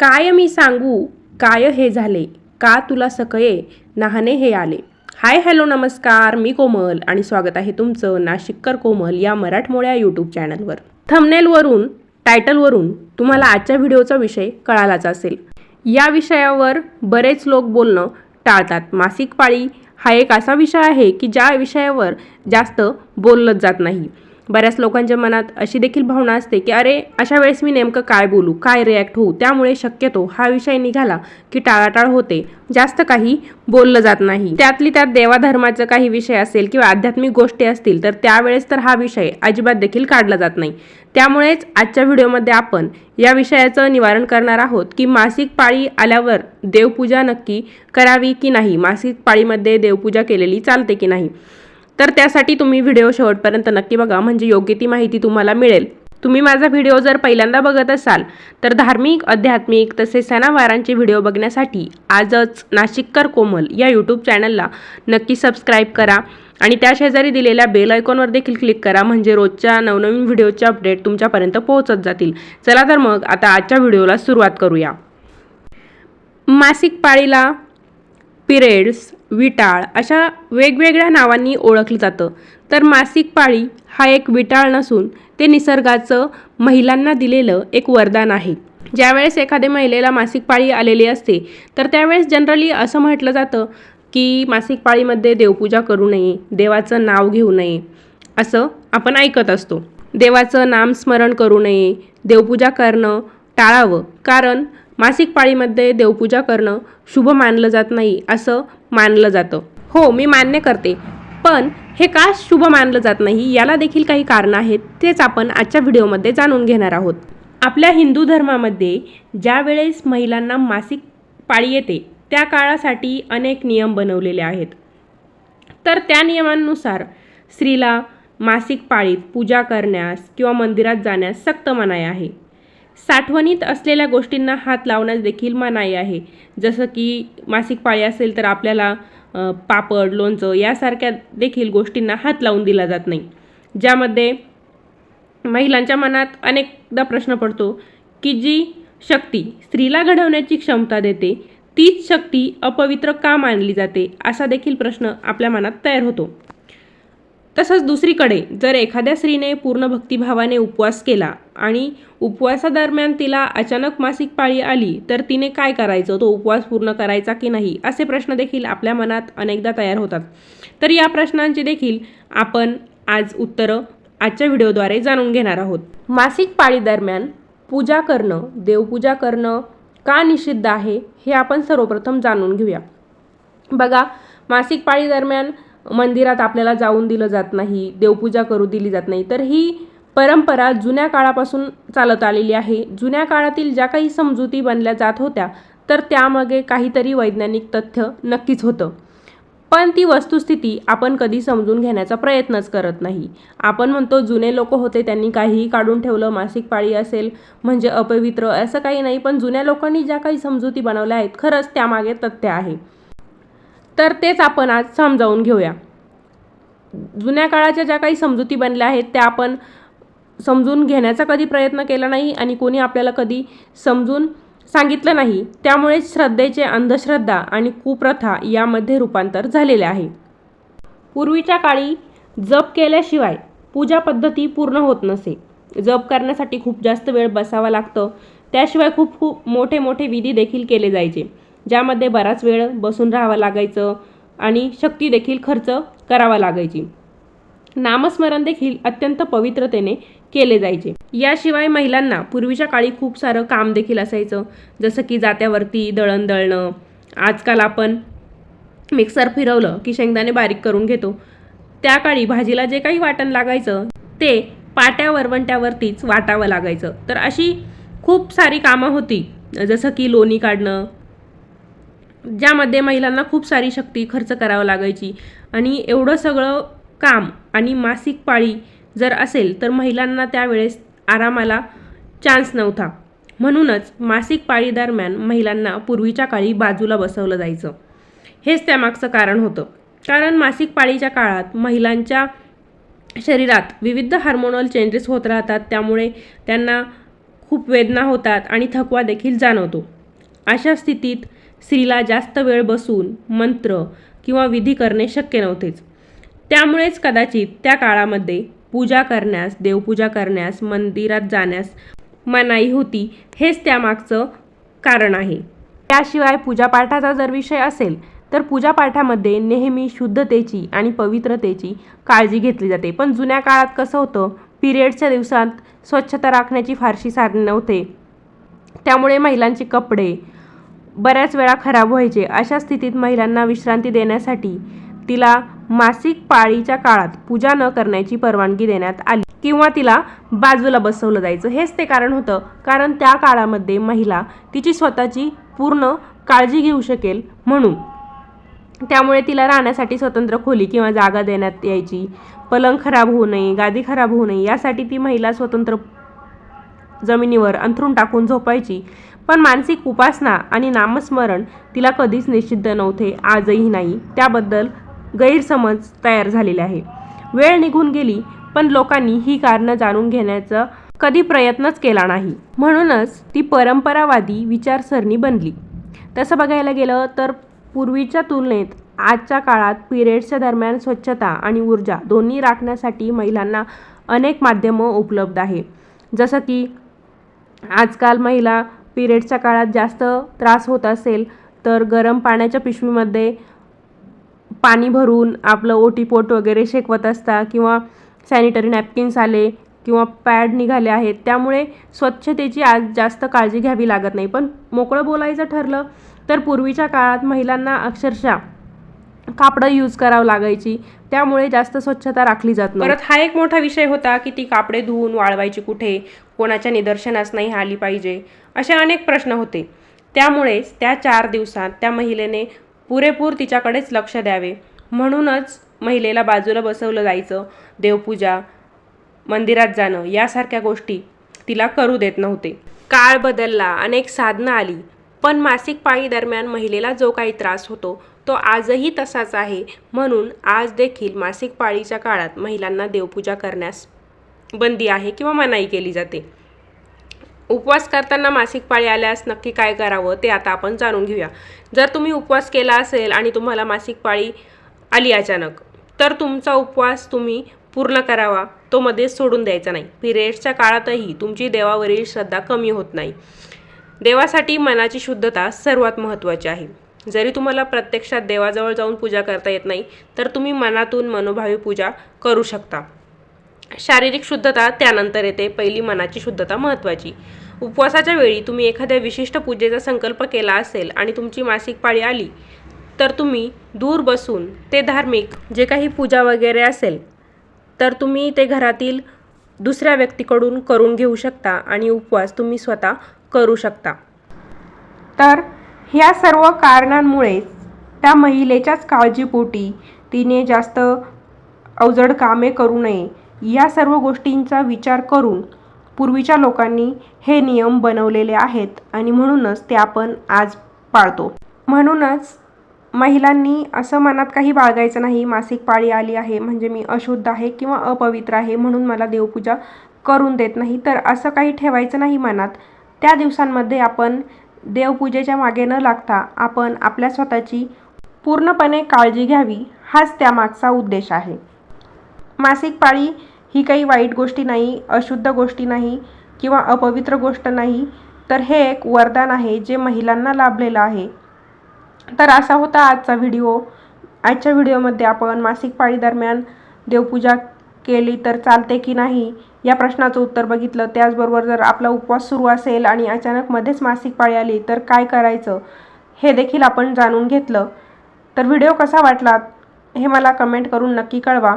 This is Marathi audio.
काय मी सांगू? काय हे झाले? का तुला सकये? नाहने हे आले. हाय हॅलो नमस्कार. मी कोमल आणि स्वागत आहे तुमचं नाशिककर कोमल या मराठमोळ्या यूट्यूब चॅनलवर. थंबनेलवरून टायटलवरून तुम्हाला आजच्या व्हिडिओचा विषय कळालाच असेल. या विषयावर बरेच लोक बोलणं टाळतात. मासिक पाळी हा एक असा विषय आहे की ज्या विषयावर जास्त बोललंच जात नाही. बऱ्याच लोकांच्या मनात अशी देखील भावना असते की अरे अशा वेळेस मी नेमकं काय बोलू? काय रिॲक्ट होऊ? त्यामुळे शक्यतो हा विषय निघाला की टाळाटाळ होते. जास्त काही बोललं जात नाही. त्यातली त्यात देवाधर्माचं काही विषय असेल किंवा आध्यात्मिक गोष्टी असतील तर त्यावेळेस तर हा विषय अजिबात देखील काढला जात नाही. त्यामुळेच आजच्या व्हिडिओमध्ये आपण या विषयाचं निवारण करणार आहोत की मासिक पाळी आल्यावर देवपूजा नक्की करावी की नाही? मासिक पाळीमध्ये देवपूजा केलेली चालते की नाही? तर त्यासाठी तुम्ही व्हिडिओ शेवटपर्यंत नक्की बघा. म्हणजे योग्य ती माहिती तुम्हाला मिळेल. तुम्ही माझा व्हिडिओ जर पहिल्यांदा बघत असाल तर धार्मिक आध्यात्मिक तसेच सणावारांचे व्हिडिओ बघण्यासाठी आजच नाशिककर कोमल या यूट्यूब चॅनलला नक्की सबस्क्राईब करा. आणि त्या शेजारी दिलेल्या बेल आयकॉनवर देखील क्लिक करा. म्हणजे रोजच्या नवनवीन व्हिडिओचे अपडेट तुमच्यापर्यंत पोहोचत जातील. चला तर मग आता आजच्या व्हिडिओला सुरुवात करूया. मासिक पाळीला पिरेड्स विटाळ अशा वेगवेगळ्या नावांनी ओळखलं जातं. तर मासिक पाळी हा एक विटाळ नसून ते निसर्गाचं महिलांना दिलेलं एक वरदान आहे. ज्यावेळेस एखाद्या महिलेला मासिक पाळी आलेली असते तर त्यावेळेस जनरली असं म्हटलं जातं की मासिक पाळीमध्ये देवपूजा करू नये देवाचं नाव घेऊ नये असं आपण ऐकत असतो. देवाचं नामस्मरण करू नये देवपूजा करणं टाळावं. कारण मासिक पाळीमध्ये देवपूजा करणं शुभ मानलं जात नाही असं मानलं जातं. हो मी मान्य करते. पण हे का शुभ मानलं जात नाही याला देखील काही कारणं आहेत तेच आपण आजच्या व्हिडिओमध्ये जाणून घेणार आहोत. आपल्या हिंदू धर्मामध्ये ज्या वेळेस महिलांना मासिक पाळी येते त्या काळासाठी अनेक नियम बनवलेले आहेत. तर त्या नियमांनुसार स्त्रीला मासिक पाळीत पूजा करण्यास किंवा मंदिरात जाण्यास सक्त मनाई आहे. साठवणीत असलेल्या गोष्टींना हात लावण्यास देखील मनाई आहे. जसं की मासिक पाळी असेल तर आपल्याला पापड लोणचं यासारख्या देखील गोष्टींना हात लावून दिला जात नाही. ज्यामध्ये महिलांच्या मनात अनेकदा प्रश्न पडतो की जी शक्ती स्त्रीला घडवण्याची क्षमता देते तीच शक्ती अपवित्र का मानली जाते असा देखील प्रश्न आपल्या मनात तयार होतो. तसंच दुसरीकडे जर एखाद्या स्त्रीने पूर्ण भक्तिभावाने उपवास केला आणि उपवासादरम्यान तिला अचानक मासिक पाळी आली तर तिने काय करायचं? तो उपवास पूर्ण करायचा की नाही? असे प्रश्न देखील आपल्या मनात अनेकदा तयार होतात. तर या प्रश्नांची देखील आपण आज उत्तरं आजच्या व्हिडिओद्वारे जाणून घेणार आहोत. मासिक पाळीदरम्यान पूजा करणं देवपूजा करणं का निषिद्ध आहे हे आपण सर्वप्रथम जाणून घेऊया. बघा मासिक पाळीदरम्यान मंदिरात आपल्याला जाऊन दिलं जात नाही देवपूजा करू दिली जात नाही. तर ही परंपरा जुन्या काळापासून चालत आलेली आहे. जुन्या काळातील ज्या काही समजुती बनल्या जात होत्या तर त्यामागे काहीतरी वैज्ञानिक तथ्य नक्कीच होतं. पण ती वस्तुस्थिती आपण कधी समजून घेण्याचा प्रयत्नच करत नाही. आपण म्हणतो जुने लोक होते त्यांनी काहीही काढून ठेवलं मासिक पाळी असेल म्हणजे अपवित्र असं काही नाही. पण जुन्या लोकांनी ज्या काही समजुती बनवल्या आहेत खरंच त्यामागे तथ्य आहे. तर तेच आपण आज समजावून घेऊया. जुन्या काळाच्या ज्या काही समजुती बनल्या आहेत त्या आपण समजून घेण्याचा कधी प्रयत्न केला नाही आणि कोणी आपल्याला कधी समजून सांगितलं नाही त्यामुळे श्रद्धेचे अंधश्रद्धा आणि कुप्रथा यामध्ये रूपांतर झालेले आहे. पूर्वीच्या काळी जप केल्याशिवाय पूजा पद्धती पूर्ण होत नसे. जप करण्यासाठी खूप जास्त वेळ बसावा लागतं. त्याशिवाय खूप खूप मोठे मोठे विधी देखील केले जायचे. ज्यामध्ये बराच वेळ बसून राहावं लागायचं आणि शक्ती देखील खर्च करावा लागायची. नामस्मरण देखील अत्यंत पवित्रतेने केले जायचे. याशिवाय महिलांना पूर्वीच्या काळी खूप सारं काम देखील असायचं. जसं की जात्यावरती दळण दळणं. आजकाल आपण मिक्सर फिरवलं की शेंगदाणे बारीक करून घेतो. त्या काळी भाजीला जे काही वाटण लागायचं ते पाट्या वरवंट्यावरतीच वाटावं लागायचं. तर अशी खूप सारी कामं होती. जसं की लोणी काढणं ज्यामध्ये महिलांना खूप सारी शक्ती खर्च करावं लागायची. आणि एवढं सगळं काम आणि मासिक पाळी जर असेल तर महिलांना त्यावेळेस आरामाला चान्स नव्हता. म्हणूनच मासिक पाळी दरम्यान महिलांना पूर्वीच्या काळी बाजूला बसवलं जायचं. हेच त्यामागचं कारण होतं. कारण मासिक पाळीच्या काळात महिलांच्या शरीरात विविध हार्मोनल चेंजेस होत राहतात त्यामुळे त्यांना खूप वेदना होतात आणि थकवा देखील जाणवतो. अशा स्थितीत स्त्रीला जास्त वेळ बसून मंत्र किंवा विधी करणे शक्य नव्हतेच. त्यामुळेच कदाचित त्या काळामध्ये पूजा करण्यास देवपूजा करण्यास मंदिरात जाण्यास मनाई होती हेच त्यामागचं कारण आहे. त्याशिवाय पूजापाठाचा जर विषय असेल तर पूजापाठामध्ये नेहमी शुद्धतेची आणि पवित्रतेची काळजी घेतली जाते. पण जुन्या काळात कसं होतं पिरियडच्या दिवसात स्वच्छता राखण्याची फारशी साधने नव्हते. त्यामुळे महिलांचे कपडे बऱ्याच वेळा खराब व्हायचे. अशा स्थितीत महिलांना विश्रांती देण्यासाठी तिला मासिक पाळीच्या काळात पूजा न करण्याची परवानगी देण्यात आली किंवा तिला बाजूला बसवलं जायचं. हेच ते कारण होतं. कारण त्या काळामध्ये महिला तिची स्वतःची पूर्ण काळजी घेऊ शकेल म्हणून. त्यामुळे तिला राहण्यासाठी स्वतंत्र खोली किंवा जागा देण्यात यायची. पलंग खराब होऊ नये गादी खराब होऊ नये यासाठी ती महिला स्वतंत्र जमिनीवर अंथरून टाकून झोपायची. पण मानसिक उपासना आणि नामस्मरण तिला कधीच निषिद्ध नव्हते आजही नाही. त्याबद्दल गैरसमज तयार झालेले आहे वेळ निघून गेली पण लोकांनी ही कारणं जाणून घेण्याचा कधी प्रयत्नच केला नाही. म्हणूनच ती परंपरावादी विचारसरणी बनली. तसं बघायला गेलं तर पूर्वीच्या तुलनेत आजच्या काळात पिरियड्सच्या दरम्यान स्वच्छता आणि ऊर्जा दोन्ही राखण्यासाठी महिलांना अनेक माध्यमं उपलब्ध आहे जसं की आजकाल महिला पिरियड्सच्या काळात जास्त त्रास होत असेल तर गरम पाण्याच्या पिशवीमध्ये पाणी भरून आपलं ओटीपोट वगैरे शेकवत असता किंवा सॅनिटरी नॅपकिन्स आले किंवा पॅड निघाले आहेत त्यामुळे स्वच्छतेची आज जास्त काळजी घ्यावी लागत नाही. पण मोकळं बोलायचं ठरलं तर पूर्वीच्या काळात महिलांना अक्षरशः कापडं यूज करावं लागायची. त्यामुळे जास्त स्वच्छता राखली जात नाही परत हा एक मोठा विषय होता की ती कापडे धुवून वाळवायची कुठे? कोणाच्या निदर्शनास नाही आली पाहिजे. असे अनेक प्रश्न होते. त्यामुळेच त्या चार दिवसात त्या महिलेने पुरेपूर तिच्याकडेच लक्ष द्यावे. म्हणूनच महिलेला बाजूला बसवलं जायचं. देवपूजा मंदिरात जाणं यासारख्या गोष्टी तिला करू देत नव्हते. काळ बदलला अनेक साधनं आली. पण मासिक पाळी दरम्यान महिलेला जो काही त्रास होतो तो आजही तसाच आहे. म्हणून आज देखील मासिक पाळीच्या काळात महिलांना देवपूजा करण्यास बंदी आहे किंवा मनाई केली जाते. उपवास करताना मासिक पाळी आल्यास नक्की काय करावं ते आता आपण जाणून घेऊया. जर तुम्ही उपवास केला असेल आणि तुम्हाला मासिक पाळी आली अचानक तर तुमचा उपवास तुम्ही पूर्ण करावा. तो मध्येच सोडून द्यायचा नाही. पिरियड्सच्या काळातही तुमची देवावरील श्रद्धा कमी होत नाही. देवासाठी मनाची शुद्धता सर्वात महत्त्वाची आहे. जरी तुम्हाला प्रत्यक्षात देवाजवळ जाऊन पूजा करता येत नाही तर तुम्ही मनातून मनोभावी पूजा करू शकता. शारीरिक शुद्धता त्यानंतर येते पहिली मनाची शुद्धता महत्त्वाची. उपवासाच्या वेळी तुम्ही एखाद्या विशिष्ट पूजेचा संकल्प केला असेल आणि तुमची मासिक पाळी आली तर तुम्ही दूर बसून ते धार्मिक जे काही पूजा वगैरे असेल तर तुम्ही ते घरातील दुसऱ्या व्यक्तीकडून करून घेऊ शकता आणि उपवास तुम्ही स्वतः करू शकता. तर ह्या सर्व कारणांमुळे त्या महिलेच्याच काळजीपोटी तिने जास्त अवजड कामे करू नये. या सर्व गोष्टींचा विचार करून पूर्वीच्या लोकांनी हे नियम बनवलेले आहेत आणि म्हणूनच ते आपण आज पाळतो. म्हणूनच महिलांनी असं मनात काही बाळगायचं नाही मासिक पाळी आली आहे म्हणजे मी अशुद्ध आहे किंवा अपवित्र आहे म्हणून मला देवपूजा करून देत नाही तर असं काही ठेवायचं नाही मनात. त्या दिवसांमध्ये आपण देवपूजेच्या मागे न लागता आपण आपल्या स्वतःची पूर्णपणे काळजी घ्यावी हाच त्यामागचा उद्देश आहे. मासिक पाळी ही काही वाईट गोष्टी नाही अशुद्ध गोष्टी नाही किंवा अपवित्र गोष्ट नाही तर हे एक वरदान आहे जे महिलांना लाभलेलं आहे. तर असा होता आजचा व्हिडिओ. आजच्या व्हिडिओमध्ये आपण मासिक पाळी दरम्यान देवपूजा केली तर चालते की नाही या प्रश्नाचं उत्तर बघितलं. त्याचबरोबर जर आपला उपवास सुरू असेल आणि अचानक मध्येच मासिक पाळी आली तर काय करायचं? हे देखील आपण जाणून घेतलं. तर व्हिडिओ कसा वाटला हे मला कमेंट करून नक्की कळवा.